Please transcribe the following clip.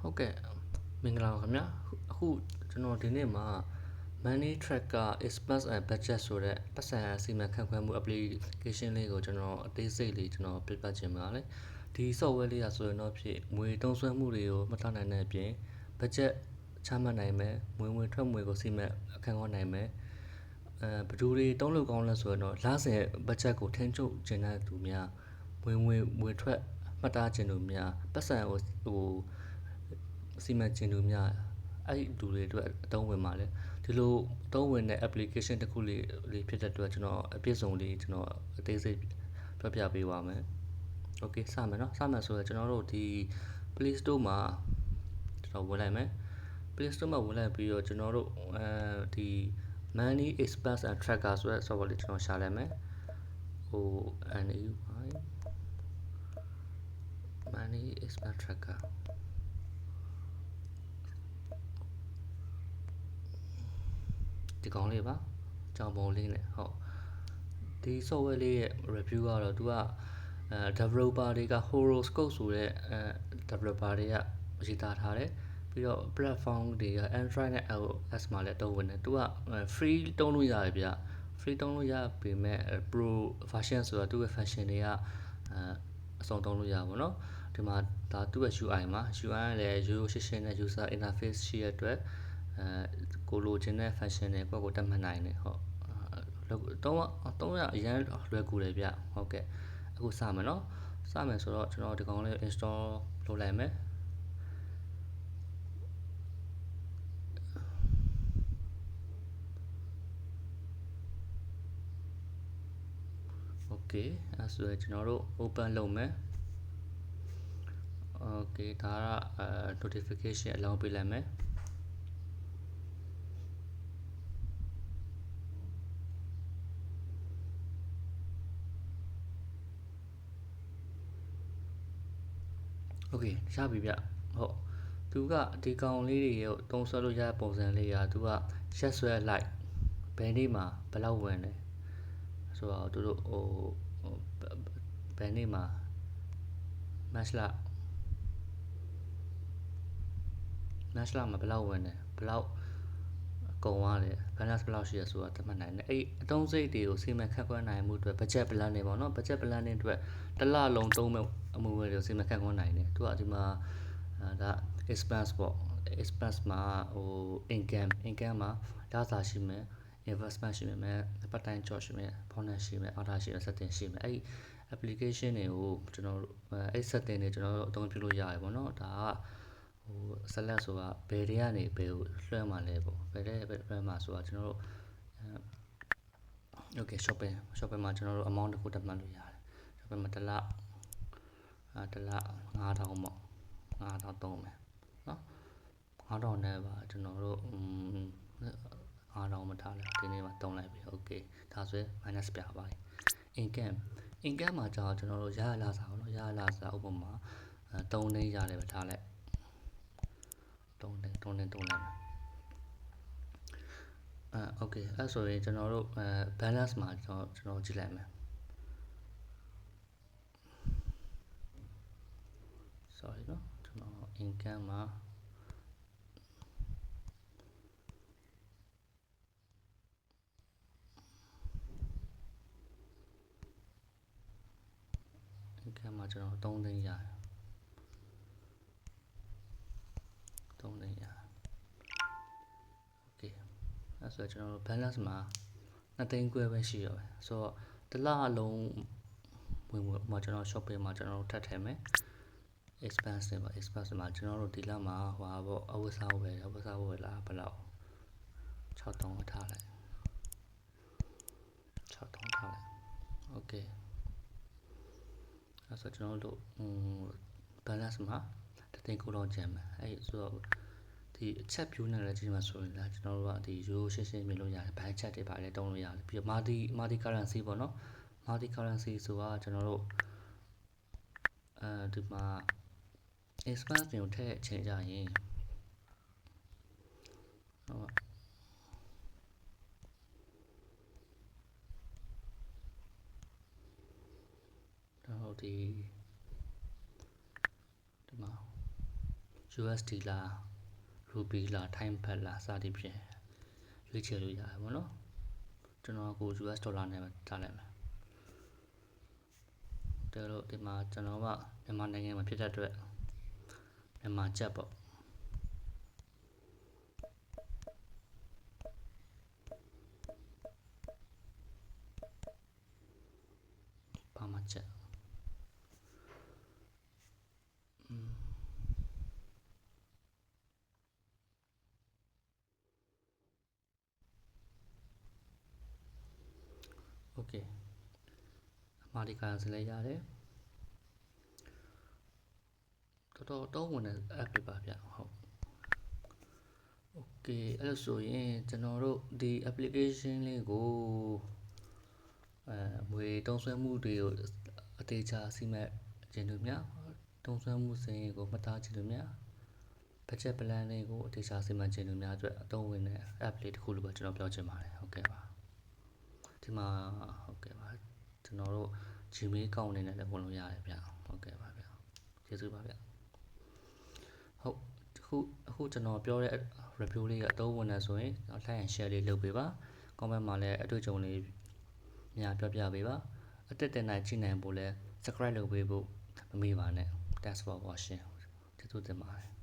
ဟုတ်ကဲ့မင်္ဂလာပါခင်ဗျာအခုကျွန်တော်ဒီနေ့မှာ money tracker expense and budget ဆိုတဲ့ပတ်စံအစီအမံခန့်ခွဲမှု application လေးကိုကျွန်တော်အသေးစိတ်လေးကျွန်တော်ပြသချင်ပါတယ်ဒီ software လေးကဆိုရင်တော့ဖြစ်ငွေတုံးဆွဲမှုတွေကိုမှတ်သားနိုင်တဲ့အပြင် budget ချမှတ်နိုင်မယ်ငွေငွေထွက်ငွေကိုစီမံအခန့်ခွဲနိုင်မယ်အဲဘယ်သူတွေတုံးလို့ကောင်းလဲဆိုရင်တော့လစဉ် budget ကိုထိန်းချုပ်ကျင်တဲ့သူများဝင်ဝင်ငွေထွက်မှတ်သားခြင်းသူများပတ်စံကိုဟို စီမံခြင်းသူများအဲ့ဒီလူတွေအတွက်အသုံးဝင်ပါလေဒီလိုအသုံးဝင်တဲ့ application တစ်ခုလေးလေးဖြစ်တဲ့အတွက်ကျွန်တော်အပြည့်စုံလေးကျွန်တော်အသေးစိတ်ပြောပြပေးပါမယ်။ Okay စမယ်နော်စမယ်ဆိုတော့ကျွန်တော်တို့ဒီ Play Store မှာကျွန်တော်ဝင်လိုက်မယ် Play Store မှာဝင်လိုက်ပြီးတော့ကျွန်တော်တို့အဲဒီ Money Expense and Tracker ဆိုတဲ့ software လေးကျွန်တော်ရှာလိုက်မယ်ဟို NEY Money Expense Tracker ဒီကောင်းလေးပါကြောင်ပုံလေးနဲ့ဟုတ်ဒီ software လေးရဲ့ review ကတော့သူကအဲ developer တွေက horoscope ဆိုတဲ့အဲ developer တွေကရေးသားထားတယ်ပြီးတော့ platform တွေက Android နဲ့ iOS မှာလည်းတုံးဝင်တယ်သူက free တုံးလို့ရတယ်ဗျ free တုံးလို့ရပေမဲ့ pro version ဆိုတာသူ့ရဲ့ function တွေကအဲအဆုံးတုံးလို့ရပါဘောเนาะဒီမှာဒါသူ့ရဲ့ UI မှာ UI ကလည်းရိုးရိုးရှင်းရှင်းနဲ့ user interface ရှိရတဲ့အတွက် အဲကိုလိုချင်တဲ့ function တွေကိုကိုတက်မှတ်နိုင်တယ်ဟုတ်တော့တော့ရအရင်လွယ်ကူတယ်ဗျဟုတ်ကဲ့အခုစမယ်နော်စမယ်ဆိုတော့ကျွန်တော်ဒီကောင်လေး install လုပ်လိုက်မယ်โอเคအဲဆိုရင်ကျွန်တော်တို့ open လုပ်မယ်โอเคဒါက notification အလောင်းပေးလိုက်မယ် โอเคရပြီဗျဟုတ်သူကဒီကောင်လေးတွေရောတုံးဆွဲလို့ရတဲ့ပုံစံလေးကသူကရက်ဆွဲလိုက်ဘယ်နေ့မှာဘယ်လောက်ဝင်လဲဆိုတော့သူတို့ဟိုဘယ်နေ့မှာ match လ match လမှာဘယ်လောက်ဝင်တယ်ဘယ်လောက် ကုန်သွားတယ် balance ဘယ်လောက်ရှိရဆိုတာသတ်မှတ်နိုင်တယ်အဲ့အတုံးစိတ်တွေကိုစီမံခန့်ခွဲနိုင်မှုအတွက် budget plan တွေပေါ့နော် budget plan တွေအတွက်တစ်လလုံးသုံးမဲ့အမှုတွေကိုစီမံခန့်ခွဲနိုင်တယ်သူကဒီမှာဒါ expense ပေါ့ expense မှာဟို income income မှာဒါစာရှိမယ် investment ရှိမယ် part time job ရှိမယ် bonus ရှိမယ် order ရှိမယ် setting ရှိမယ်အဲ့ application တွေကိုကျွန်တော်တို့အဲ့ setting တွေကျွန်တော်တို့အသုံးပြုလို့ရတယ်ပေါ့နော်ဒါက ဟို select ဆိုတာဘယ်တွေကနေဘယ်ကိုလွှဲမှာလဲပေါ့ဘယ်တဲ့ဘယ်လွှဲမှာဆိုတာကျွန်တော်တို့ okay shopping shopping မှာကျွန်တော်တို့ amount တစ်ခုတက်မှတ်လို့ရတယ် shopping မှာတစ်လအဲတစ်လ9000ပေါ့9000သုံးမယ်နော်9000နဲ့ပါကျွန်တော်တို့9000မထားလိုက်ဒီနေ့မှာတုံးလိုက်ပြီ okay ဒါဆိုရင် minus ပြပါလိမ့် income income မှာကြာကျွန်တော်တို့ရရလာစားပေါ့နော်ရရလာစားဥပမာ3သိန်းရတယ်ပဲထားလိုက် 3သိန်း3သိန်း3လိုက်မယ်အဲ okay အဲ့ဆိုရင်ကျွန်တော်တို့အဲ balance မှာကျွန်တော်ကျွန်တော်ကြည့်လိုက်မယ် sorry เนาะကျွန်တော် income မှာ income မှာကျွန်တော်3သိန်းရတယ် အဲ့ဆိုကျွန်တော်တို့ balance မှာ2သိန်းခွဲပဲရှိရပဲဆိုတော့တစ်လအလုံးဝင်ဝင်မှာကျွန်တော် shopping မှာကျွန်တော်တို့ထပ်ထည့်မယ် expense တွေပါ expense မှာကျွန်တော်တို့ဒီလမှာဟွာပေါ့အဝတ်စားဝယ်အဝတ်စားဝယ်လာဘယ်လောက်6000ထားလိုက်6000ထားလိုက် okay အဲ့ဆိုကျွန်တော်တို့ဟို balance မှာတသိန်းကိုတော့ကျန်မယ်အဲ့ဆိုတော့ ဒီအချက် view နဲ့လည်းကြည့်မှာဆိုရင်လည်းကျွန်တော်တို့ကဒီရိုးရှင်းရှင်းမြင်လို့ရတယ်ဘိုင်းချက်တွေပါလေတုံးလို့ရတယ်ပြီးတော့ multi multi currency ပေါ့နော် multi currency ဆိုတာကျွန်တော်တို့အဲဒီမှာ expense တွေကိုထည့်အချိန်ကြရင်ဟုတ်တော့ဒီဒီမှာ USD လား Rupee လား Thai baht လားစသည်ဖြင့်ရွေးချယ်လို့ရတယ်ပေါ့နော်ကျွန်တော်ကို US ဒေါ်လာနဲ့ပဲထားလိုက်မယ်ဒါတော့ဒီမှာကျွန်တော်ကမြန်မာနိုင်ငံမှာဖြစ်တဲ့အတွက်မြန်မာကျပ်ပေါ့ဘာမှကျ โอเคအမှားဒီကစလဲရတယ်တော်တော်တော့ဝင်တဲ့ app တွေပါဗျဟုတ်โอเคအဲ့လိုဆိုရင်ကျွန်တော်တို့ဒီ application လေးကိုအဲငွေတုံးဆွဲမှုတွေကိုအသေးချာစီမံခြင်းတို့များတုံးဆွဲမှုစင်ကိုမှတ်သားခြင်းတို့များ budget plan လေးကိုအသေးချာစီမံခြင်းတို့များအတွက်အသုံးဝင်တဲ့ app လေးတစ်ခုလို့ပဲကျွန်တော်ပြောချင်ပါတယ်ဟုတ်ကဲ့ပါ ဒီမှာဟုတ်ကဲ့ပါကျွန်တော်တို့ Gmail account အနေနဲ့လည်းဝင်လို့ရတယ်ဗျဟုတ်ကဲ့ပါဗျကျေးဇူးပါဗျဟုတ်အခုအခုကျွန်တော်ပြောတဲ့ review လေးကအသုံးဝင်နေဆိုရင် like and share လေးလုပ်ပေးပါ comment မှာလည်းအတွေ့အကြုံလေးများပြောပြပေးပါအတက်တင်နိုင်ကြည့်နိုင်ဖို့လည်း subscribe လုပ်ပေးဖို့မမေ့ပါနဲ့ thanks for watching ကျေးဇူးတင်ပါတယ်